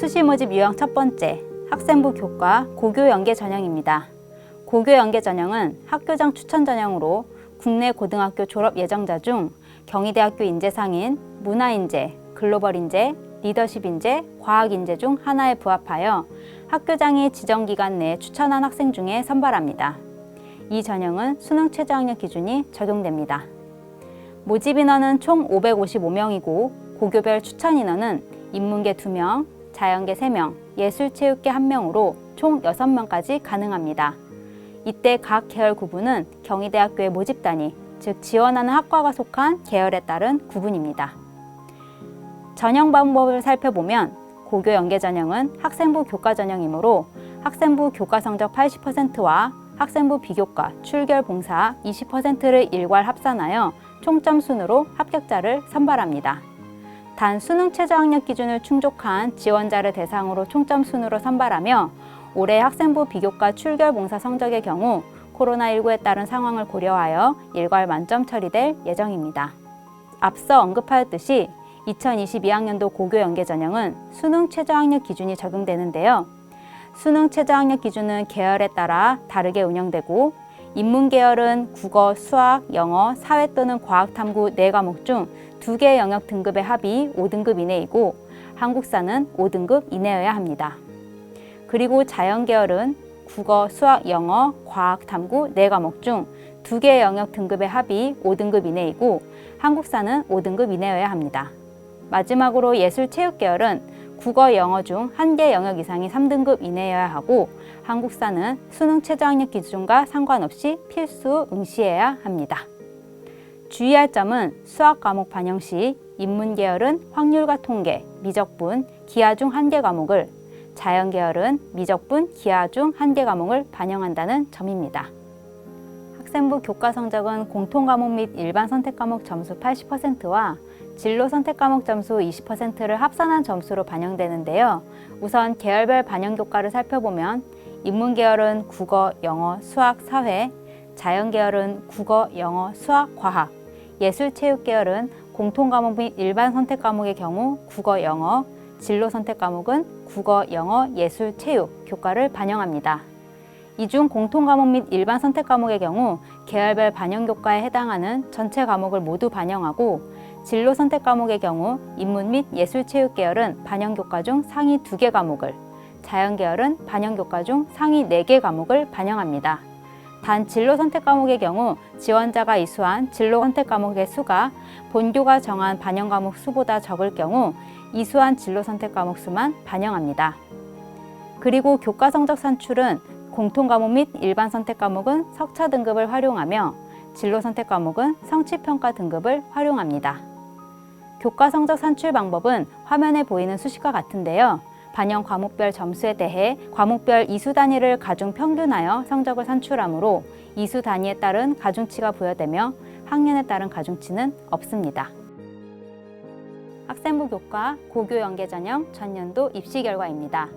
수시 모집 유형 첫 번째, 학생부 교과 고교 연계 전형입니다. 고교 연계 전형은 학교장 추천 전형으로 국내 고등학교 졸업 예정자 중 경희대학교 인재상인 문화인재, 글로벌인재, 리더십인재, 과학인재 중 하나에 부합하여 학교장이 지정 기간 내에 추천한 학생 중에 선발합니다. 이 전형은 수능 최저학력 기준이 적용됩니다. 모집 인원은 총 555명이고 고교별 추천 인원은 인문계 2명, 자연계 3명, 예술체육계 1명으로 총 6명까지 가능합니다. 이때 각 계열 구분은 경희대학교의 모집 단위, 즉 지원하는 학과가 속한 계열에 따른 구분입니다. 전형 방법을 살펴보면 고교 연계 전형은 학생부 교과 전형이므로 학생부 교과 성적 80%와 학생부 비교과 출결 봉사 20%를 일괄 합산하여 총점 순으로 합격자를 선발합니다. 단 수능 최저학력 기준을 충족한 지원자를 대상으로 총점 순으로 선발하며 올해 학생부 비교과 출결 봉사 성적의 경우 코로나19에 따른 상황을 고려하여 일괄 만점 처리될 예정입니다. 앞서 언급하였듯이 2022학년도 고교 연계 전형은 수능 최저학력 기준이 적용되는데요. 수능 최저학력 기준은 계열에 따라 다르게 운영되고 인문 계열은 국어, 수학, 영어, 사회 또는 과학 탐구 4과목 중 2개 영역 등급의 합이 5등급 이내이고 한국사는 5등급 이내여야 합니다. 그리고 자연 계열은 국어, 수학, 영어, 과학 탐구 4과목 중 2개 영역 등급의 합이 5등급 이내이고 한국사는 5등급 이내여야 합니다. 마지막으로 예술 체육 계열은 국어, 영어 중 한 개 영역 이상이 3등급 이내여야 하고 한국사는 수능 최저학력 기준과 상관없이 필수 응시해야 합니다. 주의할 점은 수학 과목 반영 시 인문 계열은 확률과 통계, 미적분, 기하 중 한 개 과목을 자연 계열은 미적분, 기하 중 한 개 과목을 반영한다는 점입니다. 학생부 교과 성적은 공통 과목 및 일반 선택 과목 점수 80%와 진로 선택 과목 점수 20%를 합산한 점수로 반영되는데요. 우선 계열별 반영 교과를 살펴보면 인문 계열은 국어, 영어, 수학, 사회, 자연 계열은 국어, 영어, 수학, 과학, 예술 체육 계열은 공통 과목 및 일반 선택 과목의 경우 국어, 영어, 진로 선택 과목은 국어, 영어, 예술, 체육 교과를 반영합니다. 이 중 공통 과목 및 일반 선택 과목의 경우 계열별 반영 교과에 해당하는 전체 과목을 모두 반영하고 진로 선택 과목의 경우 인문 및 예술 체육 계열은 반영 교과 중 상위 2개 과목을 자연 계열은 반영 교과 중 상위 4개 과목을 반영합니다. 단 진로 선택 과목의 경우 지원자가 이수한 진로 선택 과목의 수가 본교가 정한 반영 과목 수보다 적을 경우 이수한 진로 선택 과목 수만 반영합니다. 그리고 교과 성적 산출은 공통 과목 및 일반 선택 과목은 석차 등급을 활용하며 진로 선택 과목은 성취 평가 등급을 활용합니다. 교과 성적 산출 방법은 화면에 보이는 수식과 같은데요. 반영 과목별 점수에 대해 과목별 이수 단위를 가중 평균하여 성적을 산출하므로 이수 단위에 따른 가중치가 부여되며 학년에 따른 가중치는 없습니다. 학생부 교과 고교 연계 전형 전년도 입시 결과입니다.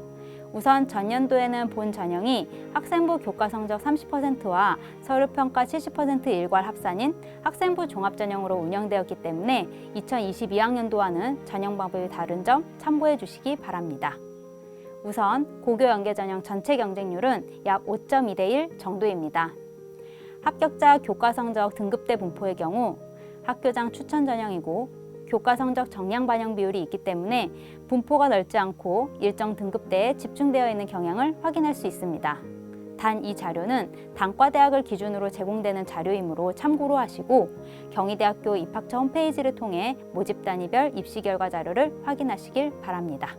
우선 전년도에는 본 전형이 학생부 교과 성적 30%와 서류 평가 70% 일괄 합산인 학생부 종합 전형으로 운영되었기 때문에 2022학년도와는 전형 방법이 다른 점 참고해 주시기 바랍니다. 우선 고교 연계 전형 전체 경쟁률은 약 5.2 대 1 정도입니다. 합격자 교과 성적 등급대 분포의 경우 학교장 추천 전형이고 교과 성적 정량 반영 비율이 있기 때문에 분포가 넓지 않고 일정 등급대에 집중되어 있는 경향을 확인할 수 있습니다. 단 이 자료는 단과대학을 기준으로 제공되는 자료이므로 참고로 하시고 경희대학교 입학처 홈페이지를 통해 모집 단위별 입시 결과 자료를 확인하시길 바랍니다.